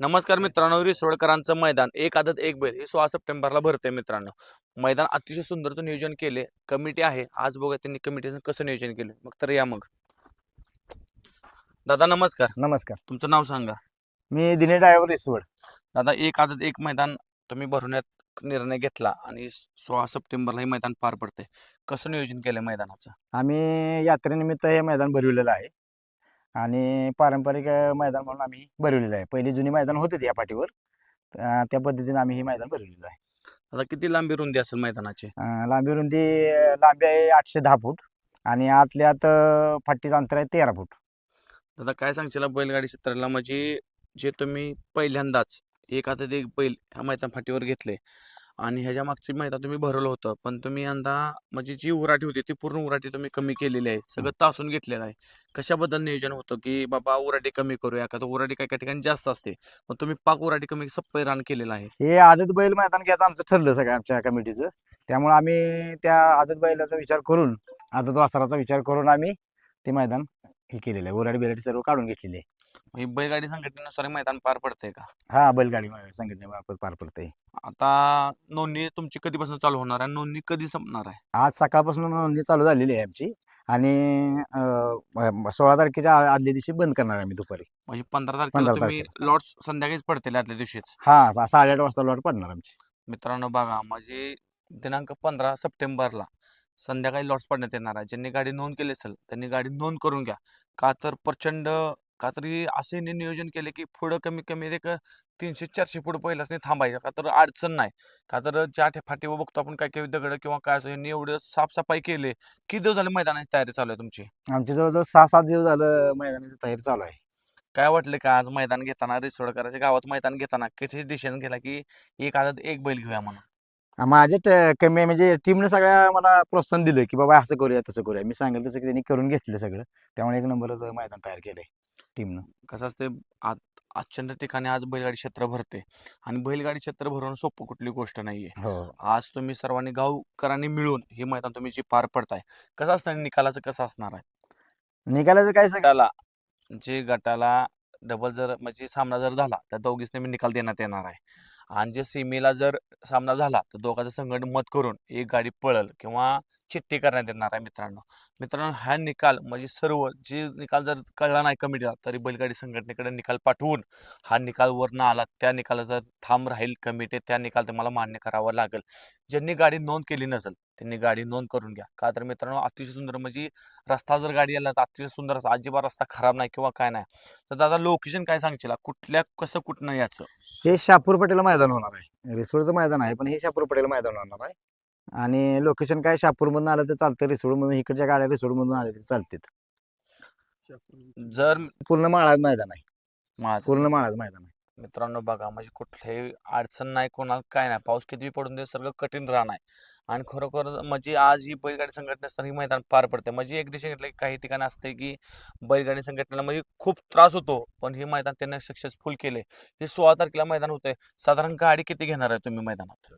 नमस्कार मित्रांनो रिसोडकरांचं मैदान. एक आदत एक बैल. हे सोळा सप्टेंबरला भरते मित्रांनो. मैदान अतिशय सुंदरचं नियोजन केले कमिटी आहे. आज बघा त्यांनी कमिटीचं कसं नियोजन केलं मग तर या मग. दादा नमस्कार. नमस्कार. तुमचं नाव सांगा. मी दिने ड्रायव्हर रिसवड दादा एक आदत एक मैदान तुम्ही भरवण्यात निर्णय घेतला आणि सोळा सप्टेंबरला हे मैदान पार पडते कसं नियोजन केलं मैदानाचं? आम्ही यात्रेनिमित्त हे मैदान भरविलेलं आहे. आणि पारंपरिक मैदान म्हणून आम्ही भरविलेलं आहे. पहिली जुनी मैदान होते या पाठीवर. त्या पद्धतीने आम्ही हे मैदान भरविलेलं आहे. आता किती लांबी रुंदी असेल मैदानाची? लांबी रुंदी लांबी आहे आठशे दहा फूट आणि आतल्या आत फाटीचं अंतर आहे तेरा फूट. दादा काय सांगशील बैलगाडी क्षेत्राला? म्हणजे जे तुम्ही पहिल्यांदाच एक आदत एक बैल ह्या मैदान फाटीवर घेतले. आणि ह्याच्या मागची मैदान तुम्ही भरवलं होतं. पण तुम्ही यंदा म्हणजे जी उराटी होती ती पूर्ण उराटी तुम्ही कमी केलेली आहे. सगळं तासून घेतलेलं आहे. कशाबद्दल नियोजन होतं की बाबा उराटी कमी करूया का? तर उराटी काही काही ठिकाणी जास्त असते. पण तुम्ही पाक उराटी कमी सप्पई रान केलेलं आहे. हे आदत बैल मैदान घ्यायचं आमचं ठरलं सगळं आमच्या कमिटीचं त्यामुळे आम्ही त्या आदत बैलाचा विचार करून आदत वासराचा विचार करून आम्ही ते मैदान हे केलेलं आहे. ओराडी बिराडी सर्व काढून घेतलेली आहे. ही बैलगाडी संघटनेनुसार हे मैदान पार पडतंय का? हा बैलगाडी संघटनेमार्फत पार पडते आता नोंदणी तुमची कधीपासून चालू होणार आहे? नोंदणी कधी संपणार आहे? आज सकाळपासून नोंदणी चालू झालेली आहे आमची. आणि अं, सोळा तारखेच्या आ- आदल्या दिवशी बंद करणार आहे आम्ही दुपारी. म्हणजे पंधरा 15 तारखेला तुम्ही लॉट्स संध्याकाळीच पडतील आदल्या दिवशीच? हा सा- साडेआठ वाजता लॉट पडणार आमची. मित्रांनो बघा म्हणजे दिनांक पंधरा सप्टेंबरला संध्याकाळी लॉट्स पडण्यात येणार आहे. ज्यांनी गाडी नोंद केली असेल त्यांनी गाडी नोंद करून घ्या. का तर प्रचंड का तरी असे यांनी नियोजन केले की पुढं कमी कमी एक तीनशे चारशे फूट पहिलाच नाही थांबायचं. का तर अडचण नाही. का तर ज्या फाटीवर बघतो आपण काय काय दगड किंवा काय असं यांनी एवढं साफसफाई केली किती दिवस झाले मैदानाची तयारी चालू आहे तुमची? आमची जवळजवळ सहा सात दिवस झालं मैदानाची तयारी चालू आहे. काय वाटलं का आज मैदान घेताना रिसोडकरांच्या गावात मैदान घेताना किती डिसिजन केला की एक आदत एक बैल घेऊया म्हणून? माझ्या कमी म्हणजे टीमने सगळ्या मला प्रोत्साहन दिलं की बाबा असं करूया तसं करूया. मी सांगेल तसं की त्यांनी करून घेतलं सगळं. त्यामुळे एक नंबरच मैदान तयार केलंय. टीमनं कसं असते आजच्या ठिकाणी आज बैलगाडी क्षेत्र भरते आणि बैलगाडी क्षेत्र भरवणं सोपं कुठली गोष्ट नाहीये. हो. आज तुम्ही सर्वांनी गावकरांनी मिळून हे मैदान तुम्ही जे पार पडताय कसं असणार निकालाचं कसं असणार आहे? निकालाचं काय सगळं? गटाला जे गटाला डबल जर म्हणजे सामना जर झाला तर दोघीच मी निकाल देण्यात येणार आहे. आणि जे सीमेला जर सामना झाला तर दोघांचं संघट मत करून एक गाडी पळल किंवा चिठ्ठी करण्यात येणार आहे मित्रांनो. मित्रांनो हा निकाल म्हणजे सर्व जे निकाल जर कळला नाही कमिटीला तरी बैलगाडी संघटनेकडे निकाल पाठवून हा निकाल वर न आला त्या निकाला जर थांब राहील कमिटी त्या निकाल तुम्हाला मान्य करावा लागेल. ज्यांनी गाडी नोंद केली नसेल त्यांनी गाडी नोंद करून घ्या. का तर मित्रांनो अतिशय सुंदर म्हणजे रस्ता जर गाडी आला तर अतिशय सुंदर असा अजिबात रस्ता खराब नाही किंवा काय नाही. तर दादा लोकेशन काय सांगशील? कुठल्या कसं कुठनं याचं? हे शापूर पटेल मैदान होणार आहे. रिसोडचं मैदान आहे पण हे शापूर पटेल मैदान होणार आहे. आणि लोकेशन काय? शापूरमधून आलं तर चालतं रिसोडमधून इकडच्या गाड्या रिसोडमधून आल्या तरी चालतात जर पूर्ण माळाच मैदान आहे. माझं पूर्ण माळाच मैदान आहे. मित्रांनो बघा म्हणजे कुठल्याही अडचण नाही कोणाला काय नाही. पाऊस किती पडून दे सगळं कठीण राहणार आणि खरोखर म्हणजे आज ही बैलगाडी संघटना असताना ही मैदान पार पडते म्हणजे एक दिवशी घेतलं की काही ठिकाणी असते की बैलगाडी संघटनेला म्हणजे खूप त्रास होतो. पण हे मैदान त्यांनी सक्सेसफुल केले हे सोळा तारखेला मैदान होतंय. साधारण गाडी किती घेणार आहे तुम्ही मैदानात?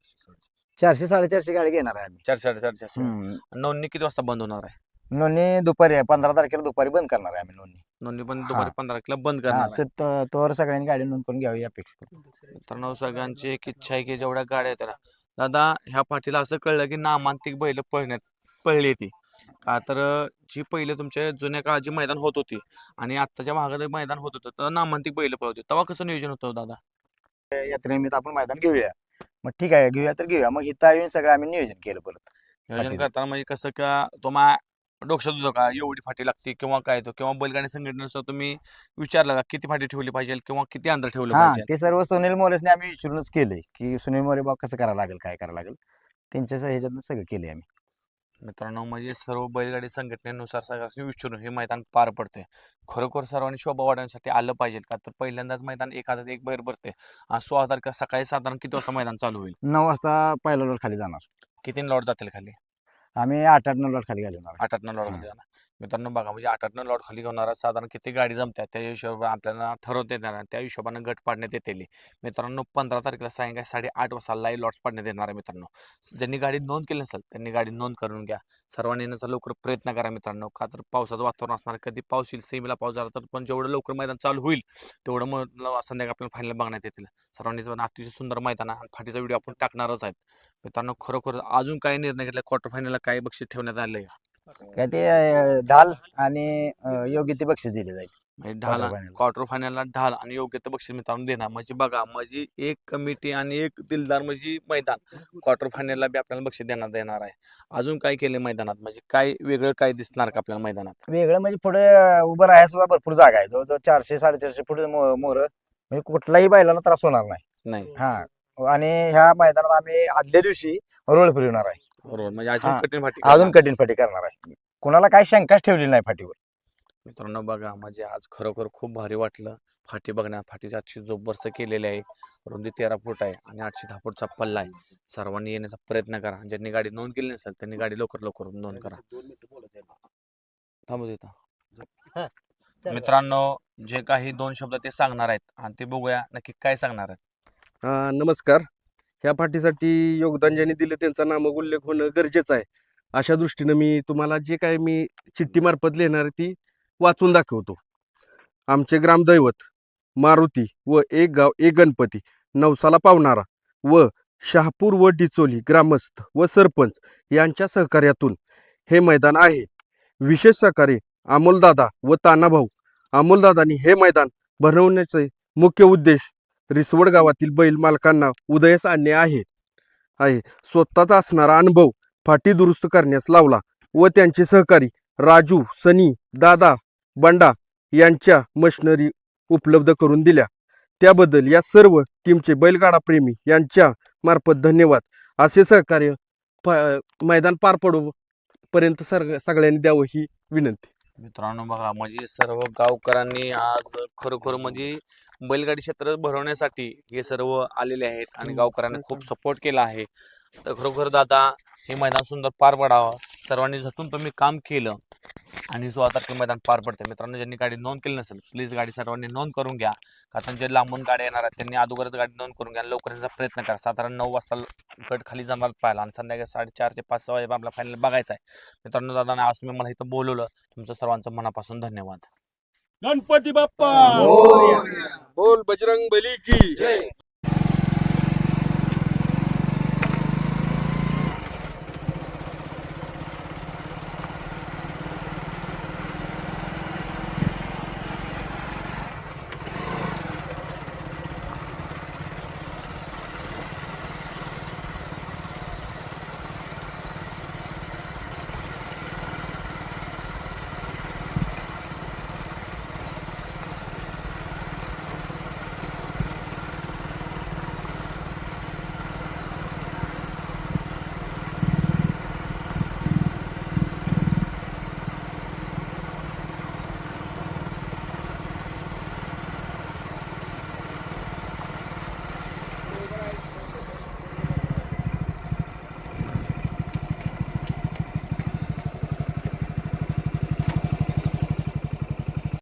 चारशे साडेचारशे गाडी घेणार आहे आम्ही. चारशे साडेचारशे. चारशे हम्म. नोंदणी किती वाजता बंद होणार आहे? नोंदणी दुपारी आहे. पंधरा तारखेला दुपारी बंद करणार आहे आम्ही नोंदणी. नोंदणी पण हा. दुपारी पंधरा तारखेला बंद हा, करणार आहे. तर त- तोवर सगळ्यांनी गाडी नोंद करून घ्यावी अपेक्षा. मित्रांनो सगळ्यांची एक इच्छा आहे की जेवढ्या गाड्या आहेत ना दादा ह्या पाठीला असं कळलं की नामांतिक बैल पळण्यात पळली ती. का तर जी पहिले तुमच्या जुन्या काळात जी मैदान होत होती आणि आत्ताच्या भागात मैदान होत होतं तर नामांतिक बैल पळत होती तेव्हा कसं नियोजन होतं दादा? यात्रेनिमित्त आपण मैदान घेऊया. मग ठीक आहे घेऊया तर घेऊया. मग इथं येऊन सगळं आम्ही नियोजन केलं परत नियोजन. करताना म्हणजे कसं का तुम्हा डोक्यात होतं का एवढी फाटी लागते किंवा काय तो किंवा बैलगाडी संघटनेनुसार तुम्ही विचारलं का किती फाटी ठेवली पाहिजे किंवा किती अंतर ठेवलं हा पाहिजे? ते सर्व सुनील मोरेसने आम्ही विचारूनच केलंय की सुनील मोरे बाबा कसं करावं लागेल काय करावं लागेल? त्यांच्या ह्याच्यातनं सगळं केलंय आम्ही. मित्रांनो म्हणजे सर्व बैलगाडी संघटनेनुसार सगळ्यांनी विचारून हे मैदान पार पडते खरोखर सर्वांनी शोभा वाढवण्यासाठी आलं पाहिजे का? तर पहिल्यांदाच मैदान एक हातात एक बैर भरते आणि सोळा तारखेला सकाळी साधारण किती वाजता मैदान चालू होईल? नऊ वाजता पहिला लॉट खाली जाणार. किती लॉट जातील खाली? आम्ही आठ आठ नऊ लॉट खाली घालणार आठ आठ लॉट हा. खाली जाणार. मित्रांनो बघा म्हणजे आठ आठ लॉट खाली घेणारा साधारण किती गाडी जमतात त्या हिशोबाने आपल्याला ठरवता येणार त्या हिशोबाने गट पाडण्यात येतील. मित्रांनो पंधरा तारखेला सायंकाळी साडेआठ वाजता लाईव्ह लॉट्स पाडण्यात येणार आहे मित्रांनो. ज्यांनी गाडी नोंद केली नसेल त्यांनी गाडी नोंद करून घ्या. सर्वांनी येण्याचा लवकर प्रयत्न करा मित्रांनो. का तर पावसाचं वातावरण असणार कधी पाऊस येईल सेमीला पाऊस झाला तर पण जेवढं लवकर मैदान चालू होईल तेवढं मग संध्याकाळी आपल्याला फायनल बघण्यात येतील. सर्वांनी पण अतिशय सुंदर मैदान आणि फाटीचा व्हिडिओ आपण टाकणारच आहेत. मित्रांनो खरोखर अजून काय निर्णय घेतला क्वार्टर फायनलला काय बक्षीस ठेवण्यात आलं आहे काय ते अं, ढाल आणि अं, योग्य ते बक्षीस दिले जाईल. म्हणजे ढाल Quarter final. क्वार्टर फायनलला ढाल आणि योग्य ते बक्षीस मित्रांनो देणार. म्हणजे बघा म्हणजे एक कमिटी आणि एक दिलदार म्हणजे मैदान. क्वार्टर फायनलला बी आपल्याला बक्षीस देण्यात येणार आहे. अजून काय केले मैदानात? म्हणजे काय वेगळं काय दिसणार का आपल्याला मैदानात? वेगळं म्हणजे पुढे उभं राहायला सुद्धा भरपूर जागा आहे. जवळजवळ चारशे साडेचारशे फूट मोर. म्हणजे कुठलाही बैलाला त्रास होणार नाही. नाही. हा. आणि ह्या मैदानात आम्ही आदल्या दिवशी रोड फिरवणार आहे. बरोबर. म्हणजे अजून हा. कठीण फाटी अजून करणार. कठीण फाटी करणार आहे. कुणाला काही शंकाच ठेवली नाही फाटीवर. मित्रांनो बघा म्हणजे आज खरोखर खूप भारी वाटलं. फाटी बघण्या फाटीची आजची जोबरस्त केलेली आहे. रुंदी तेरा फूट आहे आणि आठशे दहा फूटचा पल्ला आहे. सर्वांनी येण्याचा प्रयत्न करा. ज्यांनी गाडी नोंद केली नसेल त्यांनी गाडी लवकर लवकर नोंद करा. थांबू देता मित्रांनो जे काही दोन शब्द ते सांगणार आहेत. आणि ते बघूया नक्की काय सांगणार आहेत. अ, नमस्कार. ह्या पाठीसाठी योगदान ज्यांनी दिलं त्यांचा नामक उल्लेख होणं गरजेचं आहे. अशा दृष्टीनं मी तुम्हाला जे काय मी चिठ्ठीमार्फत लिहिणार आहे ती वाचून दाखवतो. आमचे ग्रामदैवत मारुती व एक गाव एक गणपती नवसाला पावणारा व शहापूर व डिचोली ग्रामस्थ व सरपंच यांच्या सहकार्यातून हे मैदान आहे. विशेष सहकार्य अमोलदादा व तानाभाऊ. अमोलदादांनी हे मैदान भरवण्याचे मुख्य उद्देश रिसवड गावातील बैल मालकांना उदयास आणणे आहे. आहे. स्वतःचा असणारा अनुभव फाटी दुरुस्त करण्यास लावला व त्यांचे सहकारी राजू सनी दादा बंडा यांच्या मशिनरी उपलब्ध करून दिल्या. त्याबद्दल या सर्व टीमचे बैलगाडा प्रेमी यांच्या मार्फत धन्यवाद. असे सहकार्य मैदान पार पडू पर्यंत सर सगळ्यांनी द्यावं ही विनंती. मित्रांनो बघा म्हणजे सर्व गावकऱ्यांनी आज खरोखर म्हणजे बैलगाडी क्षेत्र भरवण्यासाठी हे सर्व आलेले आहेत आणि गावकऱ्यांनी खूप सपोर्ट केला आहे. तर खरोखर दादा हे मैदान सुंदर पार पडावं. सर्वांनी झटून तुम्ही काम केलं. आणि सोळा तारखे मैदान पार पडते मित्रांनो ज्यांनी गाडी नोंद केली नसेल प्लीज गाडी सर्वांनी नोंद करून घ्या. कारण जे लांबून गाड्या येणार आहेत त्यांनी अगोदरच गाडी नोंद करून घ्या लवकर याचा प्रयत्न करा. साधारण नऊ वाजता गट खाली जमायला पाहिला आणि संध्याकाळी साडेचार ते पाच सहा वाजेपर्यंत आपला फायनल बघायचा आहे. मित्रांनो दादा आज तुम्ही मला इथं बोलवलं. तुमचं सर्वांचं मनापासून धन्यवाद. गणपती बाप्पा! बोल. बजरंग बली की.